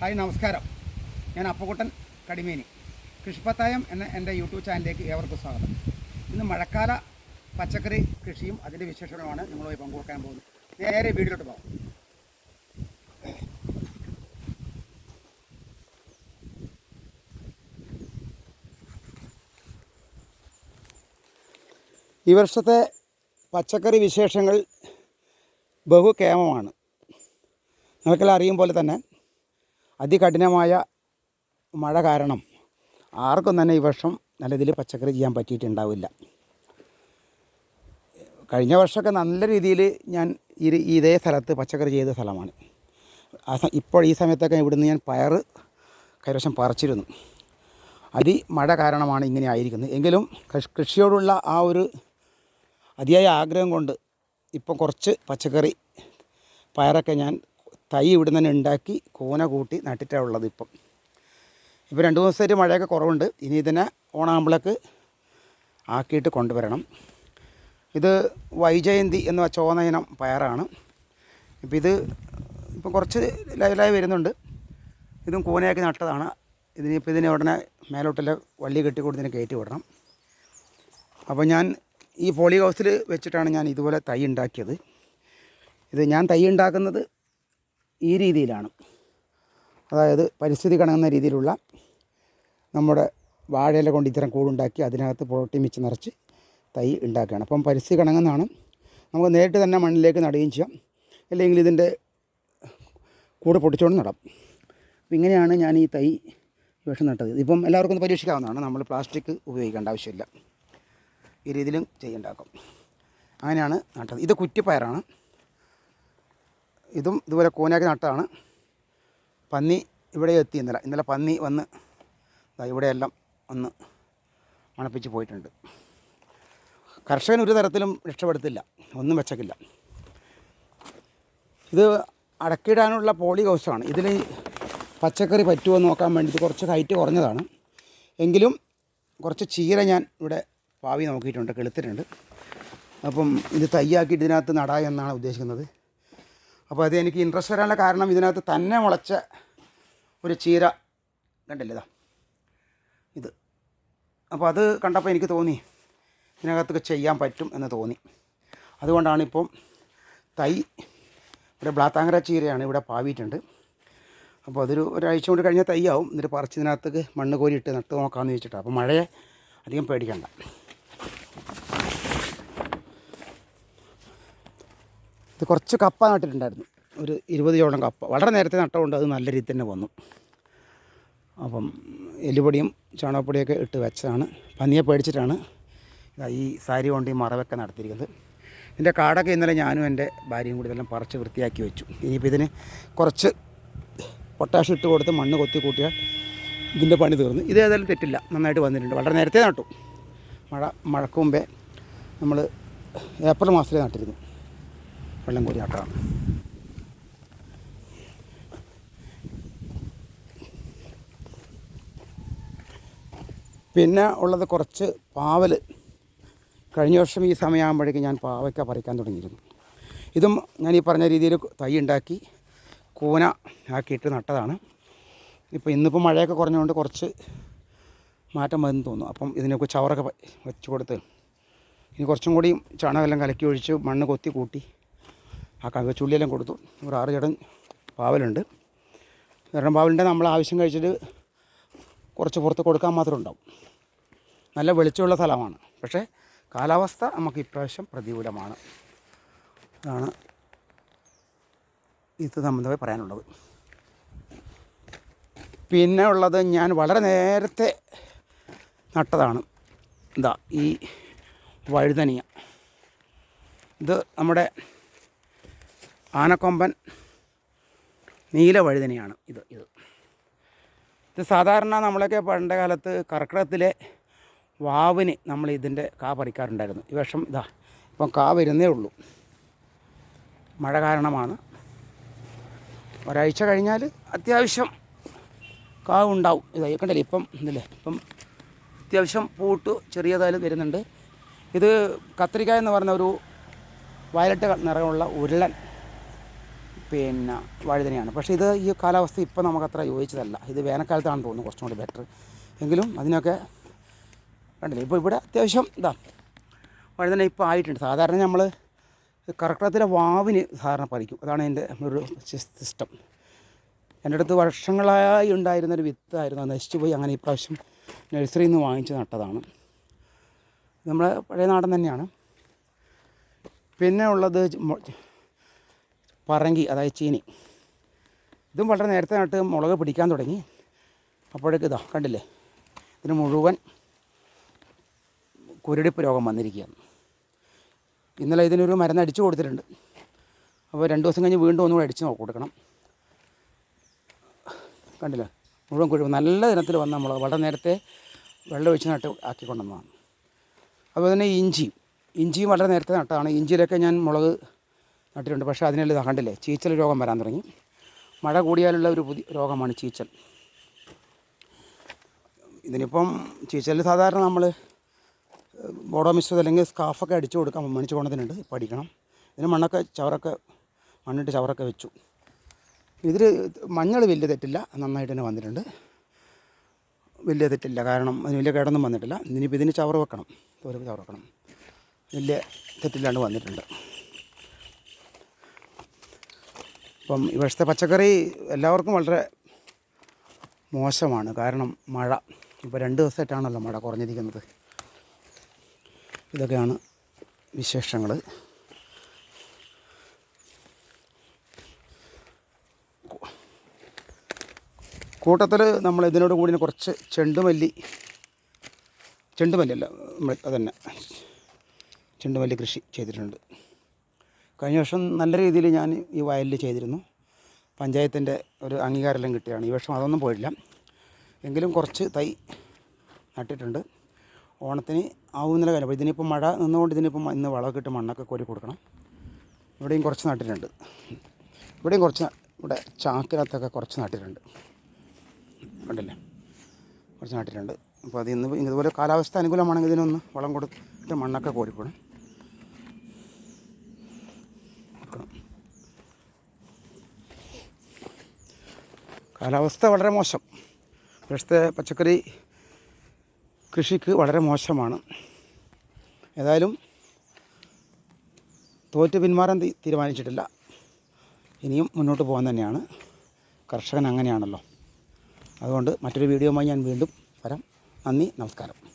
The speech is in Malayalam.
ഹായ് നമസ്കാരം. ഞാൻ അപ്പുകുട്ടൻ കടിമേനി. കൃഷിപ്പത്തായം എന്ന എന്റെ യൂട്യൂബ് ചാനലിലേക്ക് ഏവർക്കും സ്വാഗതം. ഇന്ന് മഴക്കാല പച്ചക്കറി കൃഷിയും അതിന്റെ വിശേഷങ്ങളുമാണ് നിങ്ങളുമായി പങ്കുവെക്കാൻ പോകുന്നത്. നേരെ വീട്ടിലോട്ട് പോകാം. ഈ വർഷത്തെ പച്ചക്കറി വിശേഷങ്ങൾ ബഹുക്ഷേമമാണ് നിങ്ങൾക്കെല്ലാം അറിയും പോലെ തന്നെ അതികഠിനമായ മഴ കാരണം ആർക്കും തന്നെ ഈ വർഷം നല്ല രീതിയിൽ പച്ചക്കറി ചെയ്യാൻ പറ്റിയിട്ടുണ്ടാവില്ല. കഴിഞ്ഞ വർഷമൊക്കെ നല്ല രീതിയിൽ ഞാൻ ഈ ഇതേ സ്ഥലത്ത് പച്ചക്കറി ചെയ്ത സ്ഥലമാണ്. ആ ഇപ്പോൾ ഈ സമയത്തൊക്കെ ഇവിടുന്ന് ഞാൻ പയർ കൈവശം പറിച്ചിരുന്നു. അതി മഴ കാരണമാണ് ഇങ്ങനെ ആയിരിക്കുന്നത്. എങ്കിലും കൃഷിയോടുള്ള ആ ഒരു അതിയായ ആഗ്രഹം കൊണ്ട് ഇപ്പം കുറച്ച് പച്ചക്കറി പയറൊക്കെ ഞാൻ തൈ ഇവിടെ തന്നെ ഉണ്ടാക്കി കൂന കൂട്ടി നട്ടിട്ടാണ് ഉള്ളത് ഇപ്പം. ഇപ്പോൾ രണ്ട് മൂന്ന് ദിവസമായിട്ട് മഴയൊക്കെ കുറവുണ്ട്. ഇനി ഇതിനെ ഓണാകുമ്പോഴേക്ക് ആക്കിയിട്ട് കൊണ്ടുവരണം. ഇത് വൈജയന്തി എന്ന ചോന്ന ഇനം പയറാണ്. ഇപ്പം ഇത് ഇപ്പം കുറച്ച് ലൈലായി വരുന്നുണ്ട്. ഇതും കൂനയാക്കി നട്ടതാണ്. ഇതിനിപ്പോൾ ഇതിനെ ഉടനെ മേലോട്ടല്ല വള്ളി കെട്ടി കൊടുത്തതിനെ കയറ്റി വിടണം. അപ്പോൾ ഞാൻ ഈ പോളി ഹൗസിൽ വെച്ചിട്ടാണ് ഞാൻ ഇതുപോലെ തൈ ഉണ്ടാക്കിയത്. ഇത് ഞാൻ തൈ ഉണ്ടാക്കുന്നത് ഈ രീതിയിലാണ്. അതായത് പരിസ്ഥിതി കണങ്ങുന്ന രീതിയിലുള്ള നമ്മുടെ വാഴയില കൊണ്ട് ഇത്തരം കൂടുണ്ടാക്കി അതിനകത്ത് പ്രോട്ടീൻ മിച്ച് നിറച്ച് തൈ ഉണ്ടാക്കുകയാണ്. അപ്പം പരിസ്ഥിതി കണങ്ങുന്നതാണ്. നമുക്ക് നേരിട്ട് തന്നെ മണ്ണിലേക്ക് നടുകയും ചെയ്യാം. അല്ലെങ്കിൽ ഇതിന്റെ കൂടെ പൊട്ടിച്ചുകൊണ്ട് നടാം. അപ്പം ഇങ്ങനെയാണ് ഞാൻ ഈ തൈ വിഷം നട്ടത്. ഇപ്പം എല്ലാവർക്കും ഒന്ന് പരീക്ഷിക്കാവുന്നതാണ്. നമ്മൾ പ്ലാസ്റ്റിക് ഉപയോഗിക്കേണ്ട ആവശ്യമില്ല. ഈ രീതിയിലും ചെയ്യുണ്ടാക്കും അങ്ങനെയാണ് നട്ടത്. ഇത് കുറ്റിപ്പയറാണ്. ഇതും ഇതുപോലെ കോനാക്കി നട്ടാണ് പന്നി ഇവിടെ എത്തി ഇന്നലെ. ഇന്നലെ പന്നി വന്ന് ഇവിടെയെല്ലാം ഒന്ന് മണപ്പിച്ച് പോയിട്ടുണ്ട്. കർഷകൻ ഒരു തരത്തിലും രക്ഷപ്പെടുത്തില്ല. ഒന്നും വെച്ചക്കില്ല. ഇത് അടക്കിടാനുള്ള പോളി ഹൗസാണ് ഇതിൽ പച്ചക്കറി പറ്റുമോ നോക്കാൻ വേണ്ടിയിട്ട് കുറച്ച് ഹൈറ്റ് കുറഞ്ഞതാണ്. എങ്കിലും കുറച്ച് ചീര ഞാൻ ഇവിടെ പാവി നോക്കിയിട്ടുണ്ട് കെളുത്തിട്ടുണ്ട്. അപ്പം ഇത് തയ്യാക്കിയിട്ട് ഇതിനകത്ത് നടാ എന്നാണ് ഉദ്ദേശിക്കുന്നത്. അപ്പോൾ അത് എനിക്ക് ഇൻട്രസ്റ്റ് വരാനുള്ള കാരണം ഇതിനകത്ത് തന്നെ മുളച്ച ഒരു ചീര കണ്ടില്ലേ ഇതാ? അപ്പോൾ അത് കണ്ടപ്പോൾ എനിക്ക് തോന്നി ഇതിനകത്തൊക്കെ ചെയ്യാൻ പറ്റും എന്ന് തോന്നി. അതുകൊണ്ടാണ് ഇപ്പം തൈ ഇവിടെ ബ്ലാത്താങ്കര ചീരയാണ് ഇവിടെ പാവിയിട്ടുണ്ട്. അപ്പോൾ അതൊരു ഒരാഴ്ച കൊണ്ട് കഴിഞ്ഞാൽ തൈയാവും. എന്നിട്ട് പറിച്ച് ഇതിനകത്തേക്ക് മണ്ണ് കോരിയിട്ട് നട്ട് നോക്കാമെന്ന് വെച്ചിട്ടാണ് അപ്പോൾ മഴയെ അധികം പേടിക്കണ്ട. ഇത് കുറച്ച് കപ്പ നട്ടിട്ടുണ്ടായിരുന്നു ഒരു ഇരുപത് ചോളം കപ്പ. വളരെ നേരത്തെ നട്ടതുകൊണ്ട് അത് നല്ല രീതിയിൽ തന്നെ വന്നു. അപ്പം എല്ലുപൊടിയും ചാണകപ്പൊടിയൊക്കെ ഇട്ട് വെച്ചതാണ്. പന്നിയെ പേടിച്ചിട്ടാണ് ഈ സാരി കൊണ്ട് ഈ മറവൊക്കെ നടത്തിയിരിക്കുന്നത്. ഇതിന്റെ കാടൊക്കെ ഇന്നലെ ഞാനും എന്റെ ഭാര്യയും കൂടി ഇതെല്ലാം പറിച്ച് വൃത്തിയാക്കി വെച്ചു. ഇനിയിപ്പോൾ ഇതിന് കുറച്ച് പൊട്ടാഷ് ഇട്ട് കൊടുത്ത് മണ്ണ് കൊത്തി കൂട്ടിയാൽ ഇതിന്റെ പണി തീർന്നു. ഇത് ഏതായാലും തെറ്റില്ല. നന്നായിട്ട് വന്നിട്ടുണ്ട്. വളരെ നേരത്തെ നട്ടു. മഴ മഴക്ക് മുമ്പേ നമ്മൾ ഏപ്രിൽ മാസത്തിലേ നട്ടിരുന്നു. വെള്ളം കോരി ആക്കാം. പിന്നെ ഉള്ളത് കുറച്ച് പാവൽ കഴിഞ്ഞ വർഷം ഈ സമയമാകുമ്പോഴേക്കും ഞാൻ പാവയ്ക്ക പറിക്കാൻ തുടങ്ങിയിരുന്നു. ഇതും ഞാൻ ഈ പറഞ്ഞ രീതിയിൽ തൈ ഉണ്ടാക്കി കൂന ആക്കിയിട്ട് നട്ടതാണ്. ഇപ്പോൾ ഇന്നിപ്പോൾ മഴയൊക്കെ കുറഞ്ഞുകൊണ്ട് കുറച്ച് മാറ്റം വന്നു തോന്നുന്നു. അപ്പം ഇതിനൊക്കെ ചവറൊക്കെ വെച്ച് കൊടുത്ത് ഇനി കുറച്ചും കൂടി ചാണകമെല്ലാം കലക്കി ഒഴിച്ച് മണ്ണ് കൊത്തി കൂട്ടി ആ കവ ചുള്ളിയെല്ലാം കൊടുത്തു. ഒരു ആറ് ചടൻ പാവലുണ്ട്. കാരണം പാവലിന്റെ നമ്മൾ ആവശ്യം കഴിച്ചിട്ട് കുറച്ച് പുറത്ത് കൊടുക്കാൻ മാത്രം ഉണ്ടാവും. നല്ല വെളിച്ചമുള്ള സ്ഥലമാണ്. പക്ഷേ കാലാവസ്ഥ നമുക്ക് ഇപ്രാവശ്യം പ്രതികൂലമാണ്. അതാണ് ഇത് സംബന്ധമായി പറയാനുള്ളത്. പിന്നെ ഉള്ളത് ഞാൻ വളരെ നേരത്തെ നട്ടതാണ്. എന്താ ഈ വഴുതനിയ ഇത് നമ്മുടെ ആനക്കൊമ്പൻ നീല വഴുതനയാണ് ഇത് ഇത്. ഇത് സാധാരണ നമ്മളൊക്കെ പണ്ട് കാലത്ത് കർക്കിടകത്തിലെ വാവിന് നമ്മൾ ഇതിന്റെ കാ പറിക്കാറുണ്ടായിരുന്നു. ഈ വർഷം ഇതാ ഇപ്പം കാ വരുന്നേ ഉള്ളൂ. മഴ കാരണമാണ്. ഒരാഴ്ച കഴിഞ്ഞാൽ അത്യാവശ്യം കാ ഉണ്ടാവും. ഇത് അയക്കണ്ടല്ലേ ഇപ്പം ഇതല്ലേ ഇപ്പം അത്യാവശ്യം പൂട്ട് ചെറിയതായാലും വരുന്നുണ്ട്. ഇത് കത്രിക എന്ന് പറഞ്ഞ ഒരു വയലറ്റ് നിറമുള്ള ഉരുളൻ പിന്നെ വഴുതനയാണ്. പക്ഷേ ഇത് ഈ കാലാവസ്ഥ ഇപ്പോൾ നമുക്കത്ര യോജിച്ചതല്ല. ഇത് വേനൽക്കാലത്താണ് തോന്നുന്നു കുറച്ചും കൂടി ബെറ്റർ എങ്കിലും അതിനൊക്കെ കണ്ടില്ലേ? ഇപ്പോൾ ഇവിടെ അത്യാവശ്യം ഇതാ വഴുതന ഇപ്പോൾ ആയിട്ടുണ്ട്. സാധാരണ നമ്മൾ കർക്കിടകത്തിലെ വാവിന് സാധാരണ പറിക്കും. അതാണ് എന്റെ ഒരു സിസ്റ്റം. എന്റെ അടുത്ത് വർഷങ്ങളായി ഉണ്ടായിരുന്നൊരു വിത്തായിരുന്നു. നശിച്ചു പോയി. അങ്ങനെ ഇപ്രാവശ്യം നഴ്സറിയിൽ നിന്ന് വാങ്ങിച്ച് നട്ടതാണ്. നമ്മളെ പഴയ നാടൻ തന്നെയാണ്. പിന്നെ ഉള്ളത് പറങ്കി അതായത് ചീനി. ഇതും വളരെ നേരത്തെ നട്ട് മുളക് പിടിക്കാൻ തുടങ്ങി. അപ്പോഴേക്ക് ഇതാ കണ്ടില്ലേ? ഇതിന് മുഴുവൻ കുരുടിപ്പ് രോഗം വന്നിരിക്കുകയാണ്. ഇന്നലെ ഇതിനൊരു മരുന്ന് അടിച്ചു കൊടുത്തിട്ടുണ്ട്. അപ്പോൾ രണ്ട് ദിവസം കഴിഞ്ഞ് വീണ്ടും ഒന്നുകൂടെ അടിച്ച് നോക്കി കൊടുക്കണം. കണ്ടില്ലേ? മുഴുവൻ കുഴി നല്ല ദിനത്തിൽ വന്ന മുളക്. വളരെ നേരത്തെ വെള്ളം ഒഴിച്ച് നട്ട് ആക്കിക്കൊണ്ടുവന്നതാണ്. അതുപോലെ തന്നെ ഇഞ്ചി ഇഞ്ചിയും വളരെ നേരത്തെ നട്ടതാണ് ഇഞ്ചിയിലൊക്കെ ഞാൻ മുളക് നട്ടിട്ടുണ്ട്. പക്ഷേ അതിനെല്ലാം ഇത് കണ്ടില്ലേ? ചീച്ചൽ രോഗം വരാൻ തുടങ്ങി. മഴ കൂടിയാലുള്ള ഒരു പുതിയ രോഗമാണ് ചീച്ചൽ. ഇതിനിപ്പം ചീച്ചൽ സാധാരണ നമ്മൾ ബോഡോ മിശ്രിതം അല്ലെങ്കിൽ സ്കാഫൊക്കെ അടിച്ചു കൊടുക്കാൻ മണിച്ച് കൊണ്ടതിനുണ്ട് ഇപ്പം അടിക്കണം. ഇതിന് മണ്ണൊക്കെ ചവറൊക്കെ മണ്ണിട്ട് ചവറൊക്കെ വെച്ചു. ഇതിൽ മഞ്ഞൾ വലിയ തെറ്റില്ല. നന്നായിട്ട് തന്നെ വന്നിട്ടുണ്ട്. വലിയ തെറ്റില്ല. കാരണം അതിന് വലിയ കേടൊന്നും വന്നിട്ടില്ല. ഇനിയിപ്പോൾ ഇതിന് ചവറ് വെക്കണം. തോരക്ക് ചവറ് വെക്കണം. വലിയ തെറ്റില്ലാണ്ട് വന്നിട്ടുണ്ട്. അപ്പം ഇവിടുത്തെ പച്ചക്കറി എല്ലാവർക്കും വളരെ മോശമാണ്. കാരണം മഴ. ഇപ്പോൾ രണ്ട് ദിവസമായിട്ടാണല്ലോ മഴ കുറഞ്ഞിരിക്കുന്നത്. ഇതൊക്കെയാണ് വിശേഷങ്ങൾ കൂട്ടത്തിൽ നമ്മൾ ഇതിനോട് കൂടി കുറച്ച് ചെണ്ടുമല്ലി ചെണ്ടുമല്ലി അല്ല നമ്മൾ അതന്നെ ചെണ്ടുമല്ലി കൃഷി ചെയ്തിട്ടുണ്ട്. കഴിഞ്ഞ വർഷം നല്ല രീതിയിൽ ഞാൻ ഈ വയലിൽ ചെയ്തിരുന്നു. പഞ്ചായത്തിന്റെ ഒരു അംഗീകാരമെല്ലാം കിട്ടിയാണ് ഈ വർഷം അതൊന്നും പോയില്ല എങ്കിലും കുറച്ച് തൈ നട്ടിട്ടുണ്ട്. ഓണത്തിന് ആവുന്നില്ല കാര്യം. അപ്പോൾ ഇതിനിപ്പോൾ മഴ നിന്നുകൊണ്ട് ഇതിനിപ്പം ഇന്ന് വളമൊക്കെ ഇട്ട് മണ്ണൊക്കെ കോരി കൊടുക്കണം. ഇവിടെയും കുറച്ച് നട്ടിട്ടുണ്ട്. ഇവിടെയും കുറച്ച് ഇവിടെ ചാക്കിനകത്തൊക്കെ കുറച്ച് നട്ടിട്ടുണ്ട്. കണ്ടില്ലേ? കുറച്ച് നട്ടിട്ടുണ്ട്. അപ്പോൾ അത് ഇന്ന് ഇതുപോലെ കാലാവസ്ഥ അനുകൂലമാണെങ്കിൽ ഇതിനൊന്ന് വളം കൊടുത്തിട്ട് മണ്ണൊക്കെ കോരിക്കണം കാലാവസ്ഥ വളരെ മോശം. ഇവിടുത്തെ പച്ചക്കറി കൃഷിക്ക് വളരെ മോശമാണ്. ഏതായാലും തോറ്റ് പിന്മാറാൻ തീരുമാനിച്ചിട്ടില്ല. ഇനിയും മുന്നോട്ട് പോകാൻ തന്നെയാണ്. കർഷകൻ അങ്ങനെയാണല്ലോ. അതുകൊണ്ട് മറ്റൊരു വീഡിയോയുമായി ഞാൻ വീണ്ടും വരാം. നന്ദി നമസ്കാരം.